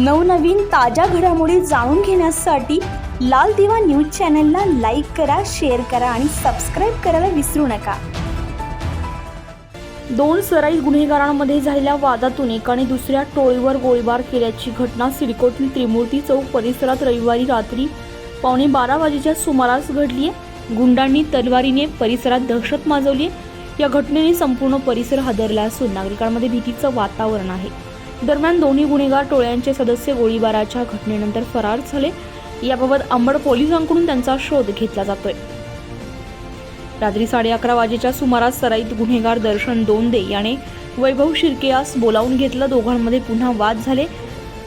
नवनवीन ताज्या घडामोडी जाणून घेण्यासाठी लाल दिवा न्यूज चॅनलला लाईक करा शेअर करा आणि सबस्क्राईब करायला विसरू नका. दोन सराई गुन्हेगारांमध्ये झालेल्या वादातून एकाने दुसऱ्या टोळीवर गोळीबार केल्याची घटना सिडकोतील त्रिमूर्ती चौक परिसरात रविवारी रात्री पावणे बारा वाजेच्या सुमारास घडली आहे. गुंडांनी तलवारीने परिसरात दहशत माजवली आहे. या घटनेने संपूर्ण परिसर हादरला असून नागरिकांमध्ये भीतीचं वातावरण आहे. दरम्यान दोन्ही गुन्हेगार टोळ्यांचे सदस्य गोळीबाराच्या घटनेनंतर फरार झाले. याबाबत अंबड पोलिसांकडून त्यांचा शोध घेतला जातोय. रात्री साडे अकरा वाजेच्या सुमारास सराईत गुन्हेगार दर्शन दोंदे याने वैभव शिर्के यास बोलावून घेतलं. दोघांमध्ये पुन्हा वाद झाले.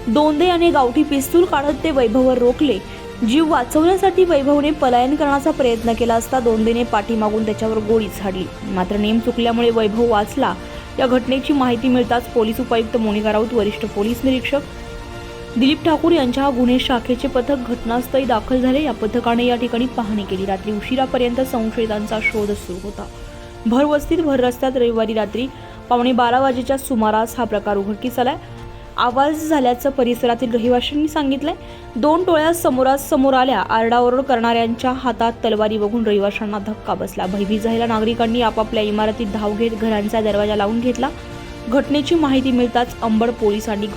दोंदे याने गावठी पिस्तूल काढत ते वैभववर रोखले. जीव वाचवण्यासाठी वैभवने पलायन करण्याचा प्रयत्न केला असता दोंदेने पाठीमागून त्याच्यावर गोळी झाडली. मात्र नेम चुकल्यामुळे वैभव वाचला. या घटनेची माहिती मिळताच पोलीस उपायुक्त मोनिका राऊत वरिष्ठ पोलीस निरीक्षक दिलीप ठाकूर यांच्या गुन्हे शाखेचे पथक घटनास्थळी दाखल झाले. या पथकाने या ठिकाणी पाहणी केली. रात्री उशिरापर्यंत संशयितांचा शोध सुरू होता. भरवस्तीत भर रस्त्यात रविवारी रात्री पावणे बारा वाजेच्या सुमारास हा प्रकार उघडकीस आलाय. आवाज झाल्याचं परिसरातील रहिवाशांनी सांगितलंय. दोन टोळ्या समोरासमोर आल्या. आरडाओरड करणाऱ्यांच्या हातात तलवारी बघून रहिवाशांना धक्का बसला. भयभीत झालेल्या नागरिकांनी आपापल्या इमारतीत धाव घेत घरांचा दरवाजा लावून घेतला. घटनेची माहिती मिळताच अंबड पोलिसांनी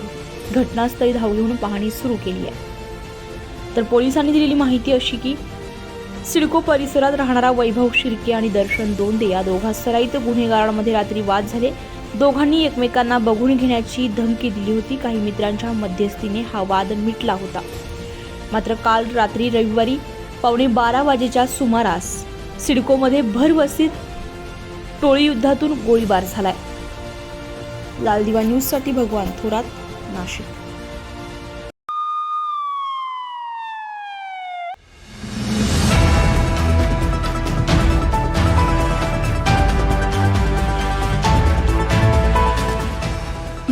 घटनास्थळी धाव घेऊन पाहणी सुरू केली आहे. तर पोलिसांनी दिलेली माहिती अशी की सिडको परिसरात राहणारा वैभव शिर्के आणि दर्शन दोंदे या दोघा सराईत गुन्हेगारांमध्ये रात्री वाद झाले. दोघांनी एकमेकांना बघून घेण्याची धमकी दिली होती. काही मित्रांच्या मध्यस्थीने हा वाद मिटला होता. मात्र काल रात्री रविवारी पावणे बारा वाजेच्या सुमारास सिडकोमध्ये भरवस्तीत टोळी युद्धातून गोळीबार झालाय. लाल दिवा न्यूजसाठी भगवान थोरात नाशिक.